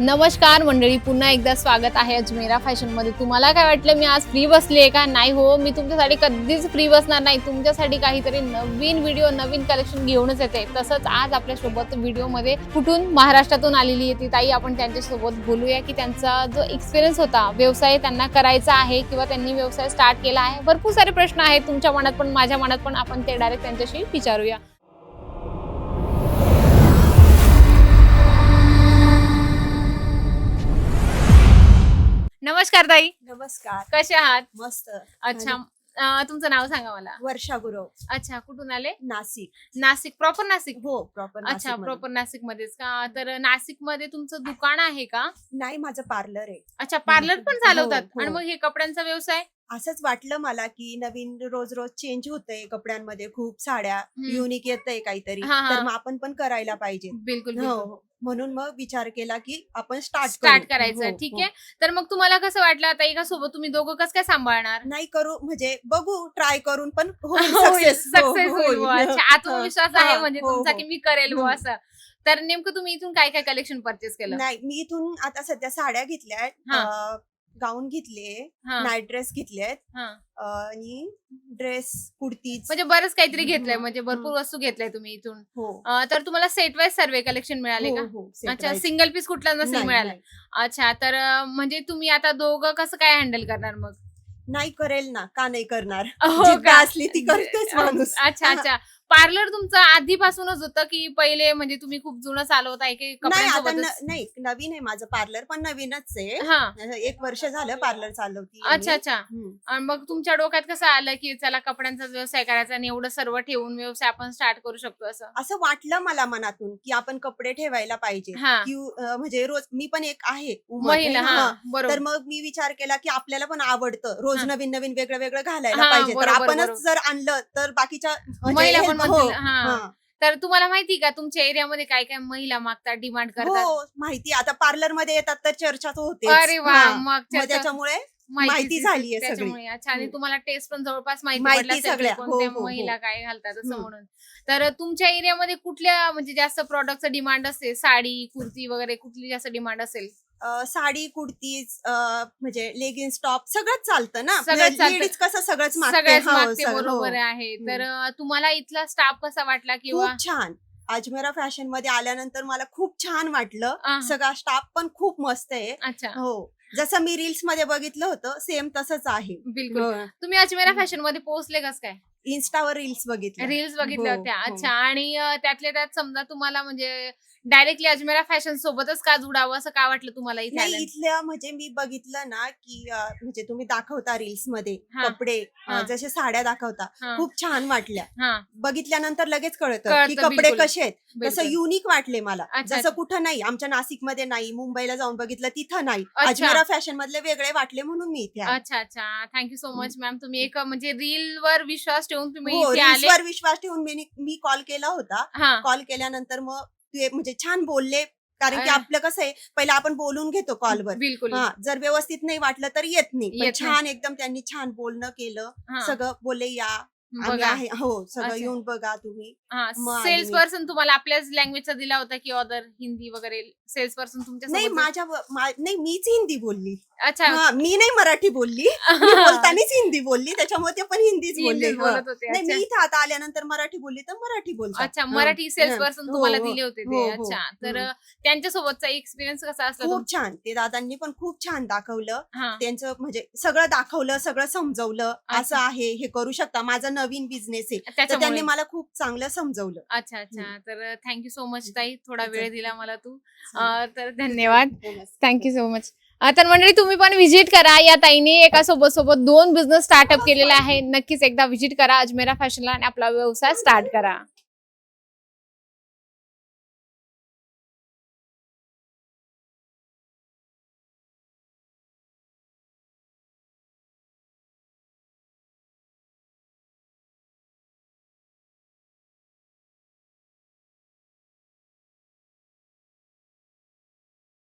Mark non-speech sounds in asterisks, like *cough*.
नमस्कार मंडळी पुन्हा एकदा स्वागत आहे अजमेरा फॅशनमध्ये. तुम्हाला काय वाटलं मी आज फ्री बसली आहे का? नाही हो मी तुमच्यासाठी कधीच फ्री बसणार नाही. तुमच्यासाठी काहीतरी नवीन व्हिडिओ नवीन कलेक्शन घेऊनच येते. तसंच आज आपल्यासोबत व्हिडिओमध्ये कुठून महाराष्ट्रातून आलेली आहे ती ताई आपण त्यांच्यासोबत बोलूया की त्यांचा जो एक्सपिरियन्स होता व्यवसाय त्यांना करायचा आहे किंवा त्यांनी व्यवसाय स्टार्ट केला आहे. भरपूर सारे प्रश्न आहेत तुमच्या मनात पण माझ्या मनात पण आपण ते डायरेक्ट त्यांच्याशी विचारूया. नमस्कार ताई. नमस्कार. कसे आहात? मस्त. अच्छा. अं, तुमचं नाव सांगा मला. वर्षा गुरव. अच्छा कुठून आले? नाशिक. नाशिक. प्रॉपर नाशिक? हो प्रॉपर अच्छा प्रॉपर नाशिक मध्येच का? तर नाशिकमध्ये तुमचं दुकान आहे का? नाही माझं पार्लर आहे. अच्छा पार्लर पण हो, चालवतात. हो. आणि मग हे कपड्यांचा व्यवसाय? असंच वाटलं मला की नवीन रोज रोज चेंज होतंय कपड्यांमध्ये. खूप साड्या हम्म. युनिक येतंय काहीतरी. हा, हा. तर मग आपण पण करायला पाहिजे. बिलकुल हो हो. म्हणून मग विचार केला की आपण स्टार्ट स्टार्ट करायचं. हो, ठीक आहे. तर मग तुम्हाला कसं वाटलं आता एका सोबत तुम्ही दोघं कसं काय सांभाळणार? नाही करू म्हणजे बघू ट्राय करून पण *laughs* सक्सेस सक्सेस होईल बुवा. अच्छा आत्मविश्वास आहे हा, म्हणजे हो, तुमचा हो. की मी करेल बुवा हम्म. असं. तर नेमकं तुम्ही इथून काय काय कलेक्शन परचेस केलं? नाही मी इथून आता सध्या साड्या घेतल्या हा. गाऊन घेतले हा, नाईट ड्रेस घेतलेत हा. आणि ड्रेस कुर्तीज. म्हणजे बरंच काहीतरी घेतलंय म्हणजे भरपूर हम्म. वस्तू घेतलंय तुम्ही इथून. हो. अं, तर तुम्हाला सेट वाईज सर्वे कलेक्शन मिळाले का? हो, हो, set अच्छा. सिंगल पीस कुठला नसेल नाही, मिळालं? नाही. अच्छा तर अं, म्हणजे तुम्ही आता दोघं कसं काय हँडल करणार मग? नाही करेल ना का नाही करणार? हो जिद्द का? असली ती करतेच माणूस. अच्छा अच्छा. पार्लर तुमचं आधीपासूनच होतं की पहिले म्हणजे तुम्ही खूप जुनं चालवत आहे की नाही आता कपड्यांसोबतच? न- नाही नवीन आहे माझं पार्लर पण नवीनच आहे. हा. एक वर्ष झालं पार्लर चालवती अच्छा अच्छा. हम्म. आणि मग तुमच्या डोक्यात कसं आलं की चला कपड्यांचा व्यवसाय करायचा आणि एवढं सर्व ठेवून व्यवसाय आपण स्टार्ट करू शकतो असं? असं वाटलं मला मनातून की आपण कपडे ठेवायला पाहिजे हा. की अं, म्हणजे रोज मी पण एक आहे महिला हा. हा. तर बरोबर मग मी विचार केला की आपल्याला पण आवडतं रोज हा. नवीन नवीन वेगळं वेगळं घालायला हा, पाहिजे तर बरोबर, आपणच. जर आणलं तर बाकीच्या म्हणजे महिला पण हो, हा. हा. तर तुम्हाला माहिती का तुमच्या एरियामध्ये काय काय महिला मागतात डिमांड करतात हो माहिती आता पार्लरमध्ये येतात तर चर्चा तर होते अरे वा मग मग त्याचं- त्याच्यामुळे माहिती झालीये सगळी. त्याच्यामुळे अच्छा आणि हम्म. तुम्हाला टेस्ट पण जवळपास माहिती माहिती पडला असेल की सगळ्या. हो, कोणत्या हो, हो. महिला काय घालतात असं हम्म. म्हणून तर तुमच्या एरियामध्ये कुठल्या म्हणजे जास्त प्रॉडक्टचं डिमांड असते साडी कुर्ती वगैरे कुठली जास्त डिमांड असेल साडी कुर्तीज म्हणजे लेगिन्स टॉप सगळंच चालतं ना? सगळंच चालतं. लेडीज कसं सगळंच मागते. सगळ्याच हो, मागते सगळं, हो. बरोबर आहे. तर अं, तुम्हाला इथला स्टाफ कसा वाटला किंवा? खूप छान. अजमेरा फॅशनमध्ये आल्यानंतर मला खूप छान वाटलं. आहा. सगळा स्टाफ पण खूप मस्त आहे. अच्छा. हो. जसं मी रील्समध्ये बघितलं होतं सेम तसंच आहे. बिलकुल. तुम्ही अजमेरा. फॅशनमध्ये पोहोचले कस काय? इन्स्टावर रील्स बघितले रील्स बघितल्या हो, होत्या. हो. अच्छा. आणि अं, त्यातल्या त्यात समजा तुम्हाला म्हणजे डायरेक्टली अजमेरा फॅशन सोबतच का जुडावं असं का वाटलं तुम्हाला इथे नाही आल्यानंतर? इथल्या म्हणजे मी बघितलं ना की अ, म्हणजे तुम्ही दाखवता रील्समध्ये हा. कपडे अ, हा. जसे साड्या दाखवता हा, खूप छान वाटल्या हा, बघितल्यानंतर लगेच कळतं कळतं, की कपडे बिलकुल. कसे आहेत तसं बिलकुल. युनिक वाटले मला अच्छा, जसं. कुठं नाही आमच्या नाशिकमध्ये नाही मुंबईला जाऊन बघितलं तिथं नाही अच्छा. अजमेरा फॅशन मधले वेगळे वाटले म्हणून मी इथे आले. अच्छा अच्छा थँक्यू सो मच मॅम तुम्ही एक म्हणजे रील वर विश्वास ठेवून तुम्ही हो इथे आले रील्सवर विश्वास ठेवून मी मी कॉल केला होता हा कॉल केल्यानंतर मग ते म्हणजे छान बोलले. कारण की. आपलं कसं आहे पहिला आपण बोलून घेतो कॉलवर. बिलकुल. हा जर व्यवस्थित नाही वाटलं तर येत नाही. पण येत नाही. छान एकदम त्यांनी छान बोलणं केलं. हा, सगळं बोलले या. आम्ही बघा आहे हो सगळं अच्छा. येऊन बघा तुम्ही मग आली सेल्स मी. पर्सन तुम्हाला आपल्याच लँग्वेजचा दिला होता की अदर हिंदी वगैरे सेल्स पर्सन तुमच्या नाही सोबत? माझ्या मा- नाही मीच हिंदी बोलली अच्छा हा, मी नाही मराठी बोलली *laughs* मी बोलतानाच हिंदी बोलली त्याच्यामुळे ते पण हिंदीच बोलले हिंदीत हा. बोलत होते नाही मी अच्छा. इथं आता आल्यानंतर मराठी बोलली तर मराठी बोलतात अच्छा. मराठी सेल्स. पर्सन हो, तुम्हाला हो. दिले होते हो, ते हो. अच्छा तर. त्यांच्यासोबतचा एक्सपिरियन्स कसा असला खूप तुमचा? छान ते दादांनी पण खूप छान दाखवलं हा त्यांचं म्हणजे सगळं दाखवलं सगळं समजवलं अच्छा. असं आहे हे करू शकता माझा नवीन बिझनेस आहे तर त्याच्यामुळे. त्यांनी मला खूप चांगलं समजवलं. अच्छा अच्छा. तर थँक्यू सो मच ताई. थोडा. वेळ दिला मला तू. अं, तर धन्यवाद. नमस्ते. थँक्यू सो मच तर मंडळी तुम्ही पण व्हिजिट करा या ताईने. एका सोबत सोबत दोन बिझनेस स्टार्टअप केलेले आहे नक्कीच एकदा व्हिजिट करा. अजमेरा फॅशनला आणि आपला व्यवसाय स्टार्ट करा.